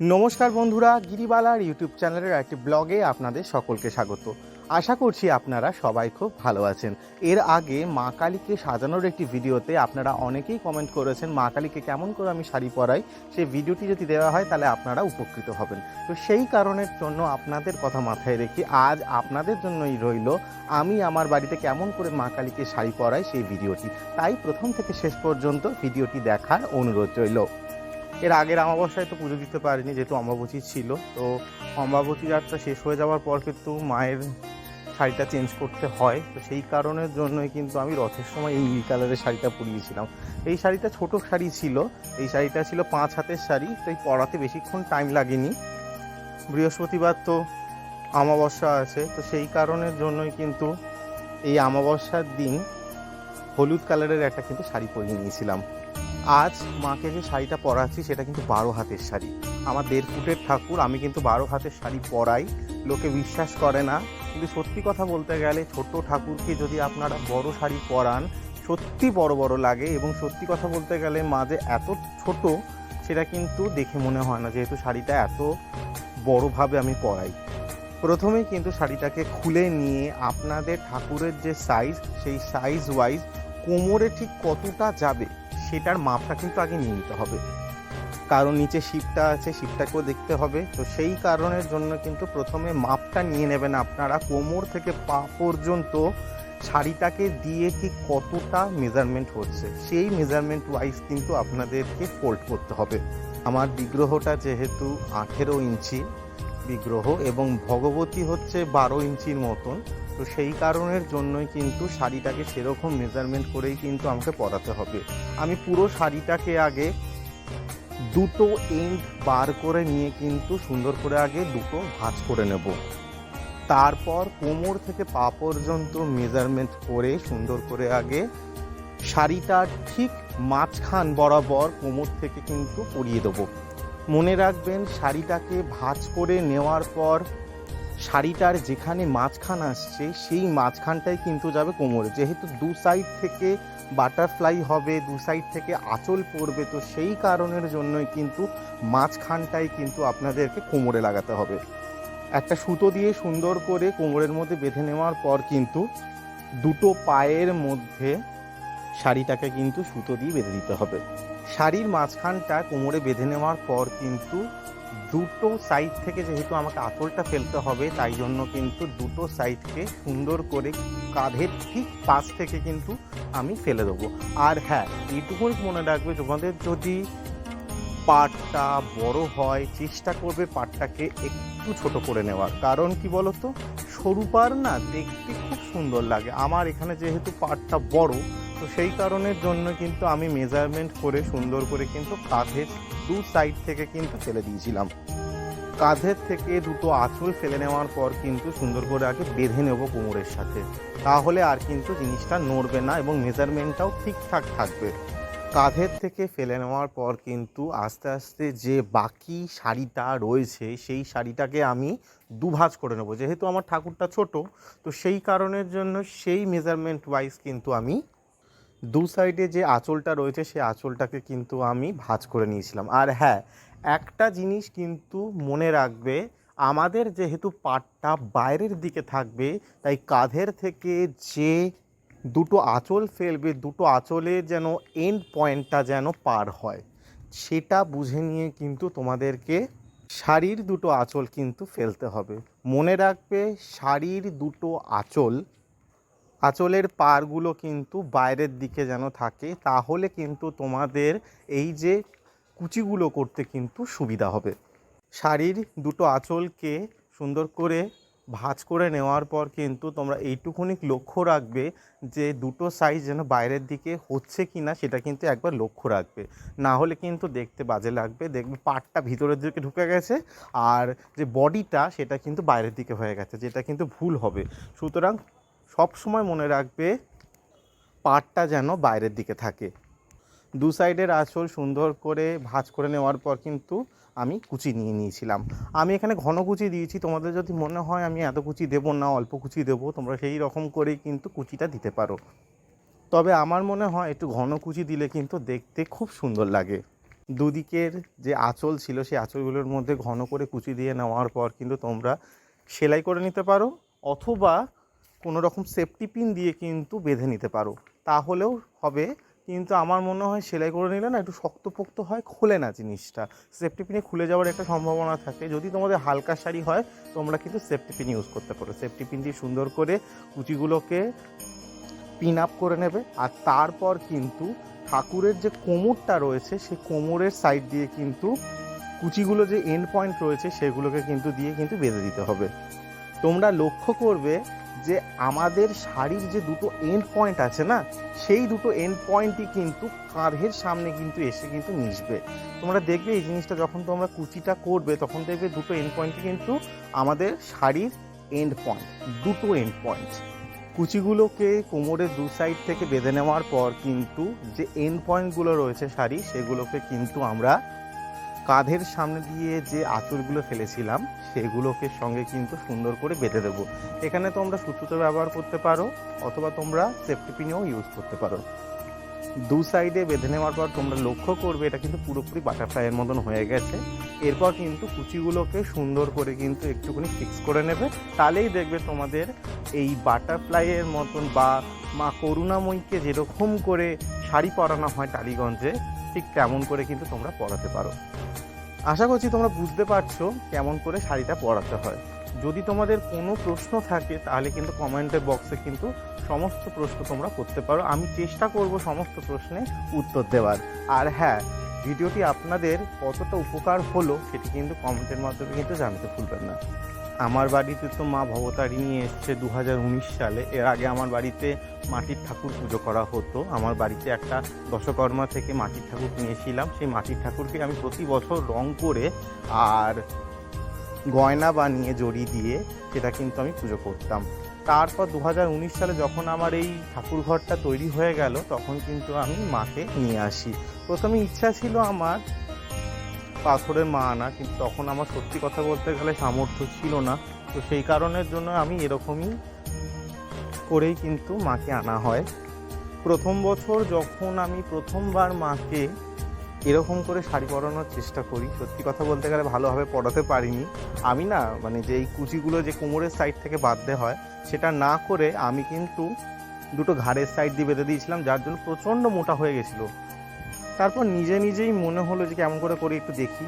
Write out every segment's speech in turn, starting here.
নমস্কার বন্ধুরা, গিরিবালার ইউটিউব চ্যানেলের একটি ব্লগে আপনাদের সকলকে স্বাগত। আশা করছি আপনারা সবাই খুব ভালো আছেন। এর আগে মা কালীকে সাজানোর একটি ভিডিওতে আপনারা অনেকেই কমেন্ট করেছেন, মা কালীকে কেমন করে আমি শাড়ি পরাই, সেই ভিডিওটি যদি দেওয়া হয় তাহলে আপনারা উপকৃত হবেন। তো সেই কারণের জন্য আপনাদের কথা মাথায় রেখে আজ আপনাদের জন্যই রইল, আমি আমার বাড়িতে কেমন করে মা কালীকে শাড়ি পরাই সেই ভিডিওটি। তাই প্রথম থেকে শেষ পর্যন্ত ভিডিওটি দেখার অনুরোধ রইল। এর আগের অমাবস্যায় তো পুজো দিতে পারিনি, যেহেতু অমাবতী ছিল। তো অমাবতী যাত্রা শেষ হয়ে যাওয়ার পর কিন্তু মায়ের শাড়িটা চেঞ্জ করতে হয়। তো সেই কারণের জন্যই কিন্তু আমি রথের সময় এই নীল কালারের শাড়িটা পরিয়েছিলাম। এই শাড়িটা ছোট শাড়ি ছিল, এই শাড়িটা ছিল পাঁচ হাতের শাড়ি, তো এই পরাতে বেশিক্ষণ টাইম লাগেনি। বৃহস্পতিবার তো অমাবস্যা আছে, তো সেই কারণের জন্যই কিন্তু এই অমাবস্যার দিন হলুদ কালারের একটা কিন্তু শাড়ি পরিয়ে নিয়েছিলাম। আজ মাকে যে শাড়িটা পরাচ্ছি, সেটা কিন্তু বারো হাতের শাড়ি। আমার দেড় ফুটের ঠাকুর, আমি কিন্তু বারো হাতের শাড়ি পরাই। লোকে বিশ্বাস করে না। কিন্তু সত্যি কথা বলতে গেলে ছোট ঠাকুরকে যদি আপনারা বড় শাড়ি পরান, সত্যি বড় বড় লাগে। এবং সত্যি কথা বলতে গেলে মা যে এত ছোট, সেটা কিন্তু দেখে মনে হয় না। যেহেতু শাড়িটা এত বড়োভাবে আমি পরাই। প্রথমেই কিন্তু শাড়িটাকে খুলে নিয়ে আপনাদের ঠাকুরের যে সাইজ সেই সাইজ ওয়াইজ কোমরে ঠিক কতটা যাবে সেটার মাপটা কিন্তু আগে নিয়ে নিতে হবে। কারণ নিচে শিপটা আছে শিপটাকেও দেখতে হবে। তো সেই কারণের জন্য কিন্তু প্রথমে মাপটা নিয়ে নেবেন আপনারা। কোমর থেকে পা পর্যন্ত শাড়িটাকে দিয়ে ঠিক কতটা মেজারমেন্ট হচ্ছে, সেই মেজারমেন্ট ওয়াইজ কিন্তু আপনাদেরকে ফোল্ড করতে হবে। আমার বিগ্রহটা যেহেতু আঠেরো ইঞ্চি বিগ্রহ এবং ভগবতী হচ্ছে বারো ইঞ্চির মতন তো সেই কারণের জন্যই কিন্তু শাড়িটাকে সেরকম মেজারমেন্ট করেই কিন্তু আমাকে পরাতে হবে। আমি পুরো শাড়িটাকে আগে দুটো এন্ড বার করে নিয়ে কিন্তু সুন্দর করে আগে দুটো ভাঁজ করে নেব। তারপর কোমর থেকে পা পর্যন্ত মেজারমেন্ট করে সুন্দর করে আগে শাড়িটার ঠিক মাঝখান বরাবর কোমর থেকে কিন্তু পরিয়ে দেবো। মনে রাখবেন, শাড়িটাকে ভাঁজ করে নেওয়ার পর শাড়িটার যেখানে মাঝখান আসছে, সেই মাঝখানটাই কিন্তু যাবে কোমরে। যেহেতু দু সাইড থেকে বাটারফ্লাই হবে, দু সাইড থেকে আঁচল পড়বে, তো সেই কারণের জন্যই কিন্তু মাঝখানটাই কিন্তু আপনাদেরকে কোমরে লাগাতে হবে। একটা সুতো দিয়ে সুন্দর করে কোমরের মধ্যে বেঁধে নেওয়ার পর কিন্তু দুটো পায়ের মধ্যে শাড়িটাকে কিন্তু সুতো দিয়ে বেঁধে দিতে হবে। শাড়ির মাঝখানটা কোমরে বেঁধে নেওয়ার পর কিন্তু দুটো সাইড থেকে যেহেতু আমাকে আঁচলটা ফেলতে হবে, তাই জন্য কিন্তু দুটো সাইডকে সুন্দর করে কাঁধের ঠিক পাশ থেকে কিন্তু আমি ফেলে দেবো। আর হ্যাঁ এইটুকুই মনে রাখবে তোমাদের, যদি পাটটা বড় হয়, চেষ্টা করবে পাটটাকে একটু ছোট করে নেওয়ার। কারণ কি বলতো? সরু পার না দেখতে খুব সুন্দর লাগে। আমার এখানে যেহেতু পাটটা বড় তো সেই কারণের জন্য কিন্তু আমি মেজারমেন্ট করে সুন্দর করে কিন্তু কাঁধের দু সাইড থেকে কিন্তু ফেলে দিয়েছিলাম। কাঁধের থেকে দুটো আঁচল ফেলে নেওয়ার পর কিন্তু সুন্দর করে আগে বেঁধে নেব কোমরের সাথে। তাহলে আর কিন্তু জিনিসটা নড়বে না এবং মেজারমেন্টটাও ঠিকঠাক থাকবে। কাঁধের থেকে ফেলে নেওয়ার পর কিন্তু আস্তে আস্তে যে বাকি শাড়িটা রয়েছে, সেই শাড়িটাকে আমি দুভাজ করে নেব। যেহেতু আমার ঠাকুরটা ছোট, তো সেই কারণের জন্য সেই মেজারমেন্ট ওয়াইজ কিন্তু আমি দু সাইডে যে আঁচলটা রয়েছে সেই আঁচলটাকে কিন্তু আমি ভাঁজ করে নিয়েছিলাম। আর হ্যাঁ একটা জিনিস কিন্তু মনে রাখবে, আমাদের যেহেতু পাটটা বাইরের দিকে থাকবে, তাই কাঁধের থেকে যে দুটো আঁচল ফেলবে, দুটো আঁচলের যেন এন্ড পয়েন্টটা যেন পার হয়, সেটা বুঝে নিয়ে কিন্তু তোমাদেরকে শাড়ির দুটো আঁচল কিন্তু ফেলতে হবে। মনে রাখবে, শাড়ির দুটো আঁচল আঁচলের পারগুলো কিন্তু বাইরের দিকে যেন থাকে, তাহলে কিন্তু তোমাদের এই যে কুচিগুলো করতে কিন্তু সুবিধা হবে। শাড়ির দুটো আঁচলকে সুন্দর করে ভাঁজ করে নেওয়ার পর কিন্তু তোমরা এইটুকুনি লক্ষ্য রাখবে যে দুটো সাইজ যেন বাইরের দিকে হচ্ছে কি না সেটা কিন্তু একবার লক্ষ্য রাখবে। না হলে কিন্তু দেখতে বাজে লাগবে, দেখবে পাটটা ভিতরের দিকে ঢুকে গেছে আর যে বডিটা সেটা কিন্তু বাইরের দিকে হয়ে গেছে, যেটা কিন্তু ভুল হবে। সুতরাং সব সময় মনে রাখবে পাটটা যেন বাইরের দিকে থাকে। দু সাইডের আঁচল সুন্দর করে ভাঁজ করে নেওয়ার পর কিন্তু আমি কুচি নিয়ে নিয়েছিলাম। আমি এখানে ঘন কুচি দিয়েছি, তোমাদের যদি মনে হয় আমি এত কুচি দেবো না, অল্প কুচি দেবো, তোমরা সেই রকম করেই কিন্তু কুচিটা দিতে পারো। তবে আমার মনে হয় একটু ঘন কুচি দিলে কিন্তু দেখতে খুব সুন্দর লাগে। দুদিকের যে আঁচল ছিল, সেই আঁচলগুলোর মধ্যে ঘন করে কুচি দিয়ে নেওয়ার পর কিন্তু তোমরা সেলাই করে নিতে পারো, অথবা কোনো রকম সেফটি পিন দিয়ে কিন্তু বেঁধে নিতে পারো। তাহলেও হবে, কিন্তু আমার মনে হয় সেলাই করে নিলে না একটু শক্তপোক্ত হয়, খোলে না জিনিসটা। সেফটি পিনে খুলে যাওয়ার একটা সম্ভাবনা থাকে। যদি তোমাদের হালকা শাড়ি হয়, তোমরা কিন্তু সেফটি পিন ইউজ করতে পারো। সেফটি পিন দিয়ে সুন্দর করে কুচিগুলোকে পিন আপ করে নেবে। আর তারপর কিন্তু ঠাকুরের যে কোমরটা রয়েছে সেই কোমরের সাইড দিয়ে কিন্তু কুচিগুলো যে এন্ড পয়েন্ট রয়েছে, সেগুলোকে কিন্তু দিয়ে কিন্তু বেঁধে দিতে হবে। তোমরা লক্ষ্য করবে যে আমাদের শাড়ির যে দুটো এন্ড পয়েন্ট আছে না, সেই দুটো এন্ড পয়েন্টই কিন্তু কাঁধের সামনে কিন্তু এসে কিন্তু মিশবে। তোমরা দেখবে এই জিনিসটা যখন তোমরা কুচিটা করবে, তখন দেখবে দুটো এন্ড পয়েন্টই কিন্তু আমাদের শাড়ির এন্ড পয়েন্ট দুটো এন্ড পয়েন্ট কুচিগুলোকে কোমরের দু সাইড থেকে বেঁধে নেওয়ার পর কিন্তু যে এন্ড পয়েন্টগুলো রয়েছে শাড়ি, সেগুলোকে কিন্তু আমরা কাঁধের সামনে দিয়ে যে আঁচড়গুলো ফেলেছিলাম, সেগুলোকে সঙ্গে কিন্তু সুন্দর করে বেঁধে দেবো। এখানে তোমরা সুতোতে ব্যবহার করতে পারো, অথবা তোমরা সেফটি পিনেও ইউজ করতে পারো। দু সাইডে বেঁধে নেওয়ার পর তোমরা লক্ষ্য করবে, এটা কিন্তু পুরোপুরি বাটারফ্লাইয়ের মতন হয়ে গেছে। এরপর কিন্তু কুচিগুলোকে সুন্দর করে কিন্তু একটুখানি ফিক্স করে নেবে। তাহলেই দেখবে তোমাদের এই বাটারফ্লাইয়ের মতন বা মা করুণাময়ীকে যেরকম করে শাড়ি পরানো হয় টালিগঞ্জে, ঠিক তেমন করে কিন্তু তোমরা পরাতে পারো। আশা করছি তোমরা বুঝতে পারছ কেমন করে শাড়িটা পরাতে হয়। যদি তোমাদের কোনো প্রশ্ন থাকে, তাহলে কিন্তু কমেন্টের বক্সে কিন্তু সমস্ত প্রশ্ন তোমরা করতে পারো। আমি চেষ্টা করব সমস্ত প্রশ্নে উত্তর দেওয়ার। আর হ্যাঁ ভিডিওটি আপনাদের কতটা উপকার হলো, সেটি কিন্তু কমেন্টের মাধ্যমে কিন্তু জানতে ভুলবেন না। আমার বাড়িতে তো মা ভবতারিণী এসছে দু হাজার উনিশ সালে। এর আগে আমার বাড়িতে মাটির ঠাকুর পুজো করা হতো। আমার বাড়িতে একটা দশকর্মা থেকে মাটির ঠাকুর নিয়েছিলাম সেই মাটির ঠাকুরকে আমি প্রতি বছর রং করে আর গয়না বানিয়ে, জড়ি দিয়ে সেটা কিন্তু আমি পুজো করতাম। তারপর দু হাজার উনিশ সালে যখন আমার এই ঠাকুর ঘরটা তৈরি হয়ে গেল, তখন কিন্তু আমি মাকে নিয়ে আসি। প্রথমে ইচ্ছা ছিল আমার পাথরের মা আনা কিন্তু তখন আমার সত্যি কথা বলতে গেলে সামর্থ্য ছিল না। তো সেই কারণের জন্য আমি এরকমই করেই কিন্তু মাকে আনা হয়। প্রথম বছর যখন আমি প্রথমবার মাকে এরকম করে শাড়ি পরানোর চেষ্টা করি, সত্যি কথা বলতে গেলে ভালোভাবে পরাতে পারিনি। আমি না মানে যে এই কুচিগুলো যে কোমরের সাইড থেকে বাঁধতে হয়, সেটা না করে আমি কিন্তু দুটো ঘাড়ের সাইড দিয়ে বেঁধে দিয়েছিলাম, যার জন্য প্রচণ্ড মোটা হয়ে গেছিল। তারপর নিজে নিজেই মনে হলো যে কেমন করে করে একটু দেখি।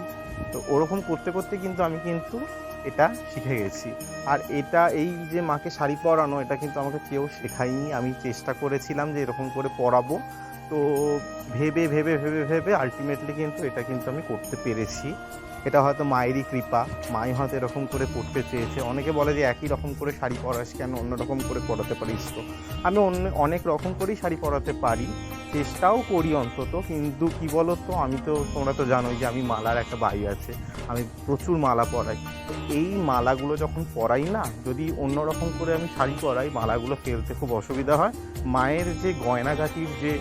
তো ওরকম করতে করতে কিন্তু আমি কিন্তু এটা শিখে গেছি। আর এটা এই যে মাকে শাড়ি পরানো, এটা কিন্তু আমাকে কেউ শেখায়নি। আমি চেষ্টা করেছিলাম যে এরকম করে পরাবো। তো ভেবে ভেবে ভেবে ভেবে আলটিমেটলি কিন্তু এটা কিন্তু আমি করতে পেরেছি। এটা হয়তো মায়েরই কৃপা। মাই হয়তো এরকম করে পড়তে চেয়েছে। অনেকে বলে যে একই রকম করে শাড়ি পরাস কেন? অন্য রকম করে পরাতে পারিস তো। আমি অন্য, অনেক রকম করেই শাড়ি পরাতে পারি। চেষ্টাও করি অন্তত, কিন্তু কি বলো তো আমি তো, তোমরা তো জানোই যে আমি মালার একটা বাড়ি আছে, আমি প্রচুর মালা পরাই। তো এই মালাগুলো যখন পরাই না, যদি অন্য রকম করে আমি শাড়ি পরাই, মালাগুলো ফেলতে খুব অসুবিধা হয়। মায়ের যে গয়নাগাটির যে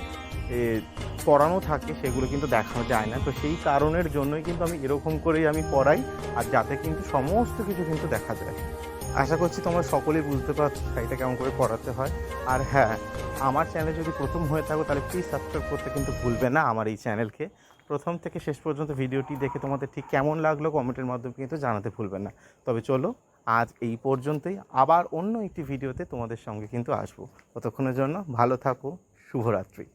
পরানো থাকে, সেগুলো কিন্তু দেখানো যায় না। তো সেই কারণের জন্যই কিন্তু আমি এরকম করেই আমি পরাই, আর যাতে কিন্তু সমস্ত কিছু কিন্তু দেখা যায়। আশা করছি তোমরা সকলেই বুঝতে পারছ শাড়িটা কেমন করে পরাতে হয়। আর হ্যাঁ আমার চ্যানেল যদি প্রথম হয়ে থাকো, তাহলে প্লিজ সাবস্ক্রাইব করতে কিন্তু ভুলবে না আমার এই চ্যানেলকে প্রথম থেকে শেষ পর্যন্ত ভিডিওটি দেখে তোমাদের ঠিক কেমন লাগল কমেন্টের মাধ্যমে কিন্তু জানাতে ভুলবে না। তবে চলো, আজ এই পর্যন্তই। আবার অন্য একটি ভিডিওতে তোমাদের সঙ্গে কিন্তু আসব। ততক্ষণের জন্য ভালো থাকো, শুভরাত্রি।